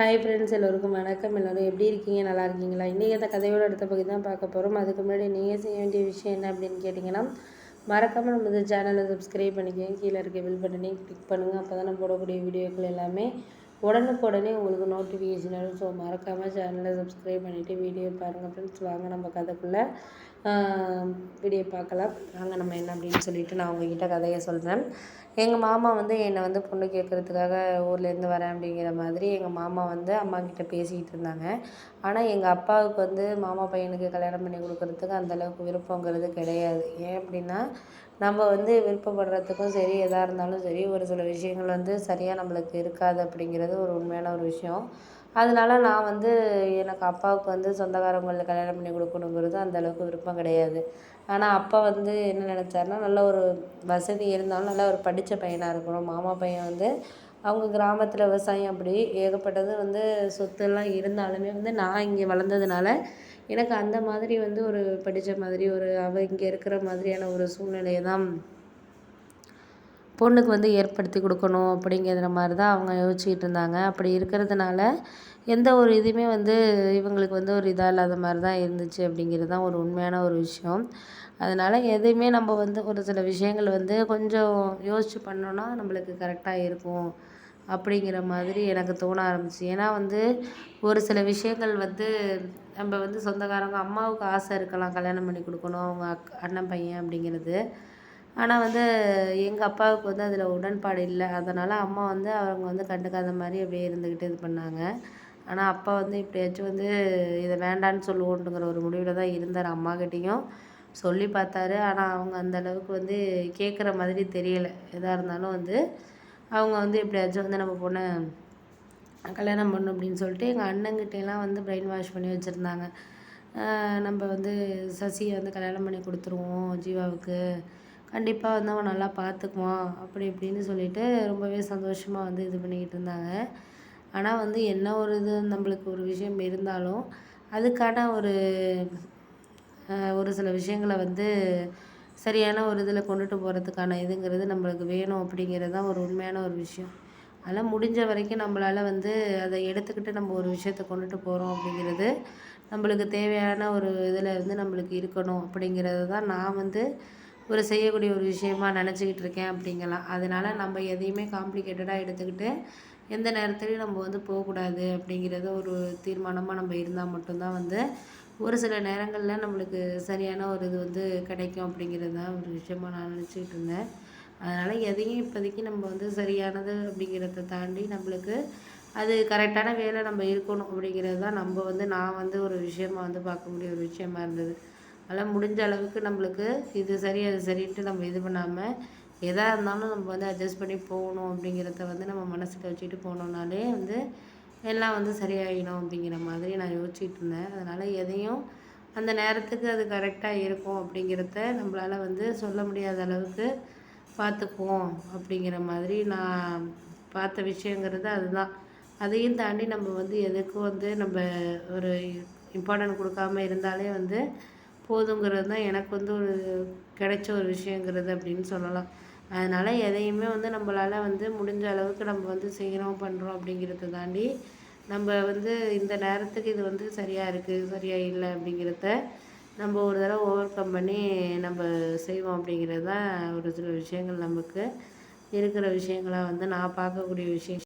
Hi friends எல்லோருக்கும் வணக்கம். எல்லோரும் எப்படி இருக்கீங்க? நல்லா இருக்கீங்களா? இன்றைக்கி அந்த கதையோட அடுத்த பகுதி தான் பார்க்க போகிறோம் அதுக்கு முன்னாடி நீங்கள் செய்ய வேண்டிய விஷயம் என்ன அப்படின்னு கேட்டிங்கன்னா மறக்காமல் நம்ம இந்த சேனலை சப்ஸ்கிரைப் பண்ணிக்கோங்க. கீழே இருக்க பில் பட்டனையும் கிளிக் பண்ணுங்கள் அப்போ தான் நம்ம போடக்கூடிய வீடியோக்கள் எல்லாமே உடனுக்குடனே உங்களுக்கு நோட்டிஃபிகேஷன் வரும். ஸோ மறக்காமல் சேனலை சப்ஸ்கிரைப் பண்ணிவிட்டு வீடியோ பாருங்கள் ஃப்ரெண்ட்ஸ் வாங்க நம்ம கதைக்குள்ளே. வீடியோ பார்க்கலாம். வாங்க நம்ம என்ன அப்படின்னு சொல்லிட்டு நான் உங்ககிட்ட கதையை சொல்கிறேன் எங்கள் மாமா வந்து என்னை வந்து பொண்ணு கேட்குறதுக்காக ஊர்லேருந்து வரேன் அப்படிங்கிற மாதிரி எங்கள் மாமா வந்து அம்மா கிட்ட பேசிக்கிட்டு இருந்தாங்க. ஆனால் எங்கள் அப்பாவுக்கு வந்து மாமா பையனுக்கு கல்யாணம் பண்ணி கொடுக்குறதுக்கு அந்தளவுக்கு விருப்பங்கிறது கிடையாது. ஏன் அப்படின்னா நம்ம வந்து விருப்பப்படுறதுக்கும் சரி எதாக இருந்தாலும் சரி ஒரு சில விஷயங்கள் வந்து சரியாக நம்மளுக்கு இருக்காது அப்படிங்கிறது ஒரு உண்மையான ஒரு விஷயம். அதனால நான் வந்து எனக்கு அப்பாவுக்கு வந்து சொந்தக்காரவங்களை கல்யாணம் பண்ணி கொடுக்கணுங்கிறது அந்த அளவுக்கு விருப்பம் கிடையாது. ஆனால் அப்பா வந்து என்ன நினச்சாருன்னா நல்ல ஒரு வசதி இருந்தாலும் நல்ல ஒரு படித்த பையனாக இருக்கணும். மாமா பையன் வந்து அவங்க கிராமத்தில் விவசாயம் அப்படி ஏகப்பட்டது வந்து சொத்துலாம் இருந்தாலுமே வந்து நான் இங்கே வளர்ந்ததுனால எனக்கு அந்த மாதிரி வந்து ஒரு படித்த மாதிரி ஒரு அவள் இங்கே இருக்கிற மாதிரியான ஒரு சூழ்நிலையை தான் பொண்ணுக்கு வந்து ஏற்படுத்தி கொடுக்கணும் அப்படிங்கிற மாதிரி தான் அவங்க யோசிச்சுக்கிட்டு இருந்தாங்க. அப்படி இருக்கிறதுனால எந்த ஒரு இதுவுமே வந்து இவங்களுக்கு வந்து ஒரு இதாக இல்லாத மாதிரி தான் இருந்துச்சு அப்படிங்கிறது தான் ஒரு உண்மையான ஒரு விஷயம். அதனால் எதையுமே நம்ம வந்து ஒரு சில விஷயங்கள் வந்து கொஞ்சம் யோசித்து பண்ணோன்னா நம்மளுக்கு கரெக்டாக இருக்கும். அப்படிங்கிற மாதிரி எனக்கு தோண ஆரம்பிச்சு. ஏன்னா வந்து ஒரு சில விஷயங்கள் வந்து நம்ம வந்து சொந்தக்காரங்க அம்மாவுக்கு ஆசை இருக்கலாம் கல்யாணம் பண்ணி கொடுக்கணும் அவங்க அக் அண்ணன் பையன் அப்படிங்கிறது. ஆனால் வந்து எங்கள் அப்பாவுக்கு வந்து அதில் உடன்பாடு இல்லை. அதனால் அம்மா வந்து அவங்க வந்து கண்டுக்காத மாதிரி அப்படியே இருந்துக்கிட்டு இது பண்ணாங்க. ஆனால் அப்பா வந்து இப்படியாச்சும் வந்து இதை வேண்டான்னு சொல்லுவோன்ட்டுங்கிற ஒரு முடிவில் தான் இருந்தார் அம்மாக்கிட்டேயும் சொல்லி பார்த்தாரு. ஆனால் அவங்க அந்த அளவுக்கு வந்து கேட்குற மாதிரி தெரியலை. எதாக இருந்தாலும் வந்து அவங்க வந்து எப்படியாச்சும் வந்து நம்ம பொண்ணை கல்யாணம் பண்ணணும் அப்படின்னு சொல்லிட்டு எங்கள் அண்ணங்கிட்டலாம் வந்து பிரெயின் வாஷ் பண்ணி வச்சுருந்தாங்க. நம்ம வந்து சசியை வந்து கல்யாணம் பண்ணி கொடுத்துருவோம் ஜீவாவுக்கு. கண்டிப்பாக வந்து அவன் நல்லா பார்த்துக்குவான் அப்படி இப்படின்னு சொல்லிட்டு ரொம்பவே சந்தோஷமாக வந்து இது பண்ணிக்கிட்டு இருந்தாங்க. ஆனால் வந்து என்ன ஒரு இது நம்மளுக்கு ஒரு விஷயம் இருந்தாலும் அதுக்கான ஒரு ஒரு சில விஷயங்களை வந்து சரியான ஒரு இதில் கொண்டுட்டு போகிறதுக்கான இதுங்கிறது நம்மளுக்கு வேணும் அப்படிங்கிறது தான் ஒரு உண்மையான ஒரு விஷயம். அதனால் முடிஞ்ச வரைக்கும் நம்மளால் வந்து அதை எடுத்துக்கிட்டு நம்ம ஒரு விஷயத்த கொண்டுட்டு போகிறோம் அப்படிங்கிறது நம்மளுக்கு தேவையான ஒரு இதில் வந்து நம்மளுக்கு இருக்கணும் அப்படிங்கிறது தான் நான் வந்து ஒரு செய்யக்கூடிய ஒரு விஷயமா நினச்சிக்கிட்டு இருக்கேன் அப்படிங்கலாம். அதனால் நம்ம எதையுமே காம்ப்ளிகேட்டடாக எடுத்துக்கிட்டு எந்த நேரத்துலையும் நம்ம வந்து போகக்கூடாது அப்படிங்கிறத ஒரு தீர்மானமாக நம்ம இருந்தால் மட்டும்தான் வந்து ஒரு சில நேரங்களில் நம்மளுக்கு சரியான ஒரு இது வந்து கிடைக்கும் அப்படிங்கிறது தான் ஒரு விஷயமாக நான் நினச்சிக்கிட்டு இருந்தேன். அதனால் எதையும் இப்போதைக்கு நம்ம வந்து சரியானது அப்படிங்கிறத தாண்டி நம்மளுக்கு அது கரெக்டான வேலை நம்ம இருக்கணும் அப்படிங்கிறது தான் நம்ம வந்து நான் வந்து ஒரு விஷயமாக வந்து பார்க்கக்கூடிய ஒரு விஷயமா இருந்தது. அதனால் முடிஞ்ச அளவுக்கு நம்மளுக்கு இது சரி அது சரின்ட்டு நம்ம இது பண்ணாமல் எதாக இருந்தாலும் நம்ம வந்து அட்ஜஸ்ட் பண்ணி போகணும் அப்படிங்கிறத வந்து நம்ம மனசில் வச்சுக்கிட்டு போனோம்னாலே வந்து எல்லாம் வந்து சரியாயிடும் அப்படிங்கிற மாதிரி நான் யோசிச்சுட்டு இருந்தேன். அதனால் எதையும் அந்த நேரத்துக்கு அது கரெக்டாக இருக்கும் அப்படிங்கிறத நம்மளால் வந்து சொல்ல முடியாத அளவுக்கு பார்த்துக்குவோம் அப்படிங்கிற மாதிரி நான் பார்த்த விஷயங்கிறது அதுதான். அதையும் தாண்டி நம்ம வந்து எதுக்கும் வந்து நம்ம ஒரு இம்பார்ட்டன்ட் கொடுக்காம இருந்தாலே வந்து போதுங்கிறது தான் எனக்கு வந்து ஒரு கிடைச்ச ஒரு விஷயங்கிறது அப்படின்னு சொல்லலாம். அதனால் எதையுமே வந்து நம்மளால் வந்து முடிஞ்ச அளவுக்கு நம்ம வந்து செய்கிறோம் பண்ணுறோம் அப்படிங்கிறத தாண்டி நம்ம வந்து இந்த நேரத்துக்கு இது வந்து சரியாக இருக்குது சரியாக இல்லை அப்படிங்கிறத நம்ம ஒரு தடவை ஓவர் கம் பண்ணி நம்ம செய்வோம் அப்படிங்கிறது தான் ஒரு சில விஷயங்கள் நமக்கு இருக்கிற விஷயங்களாக வந்து நான் பார்க்கக்கூடிய விஷயம்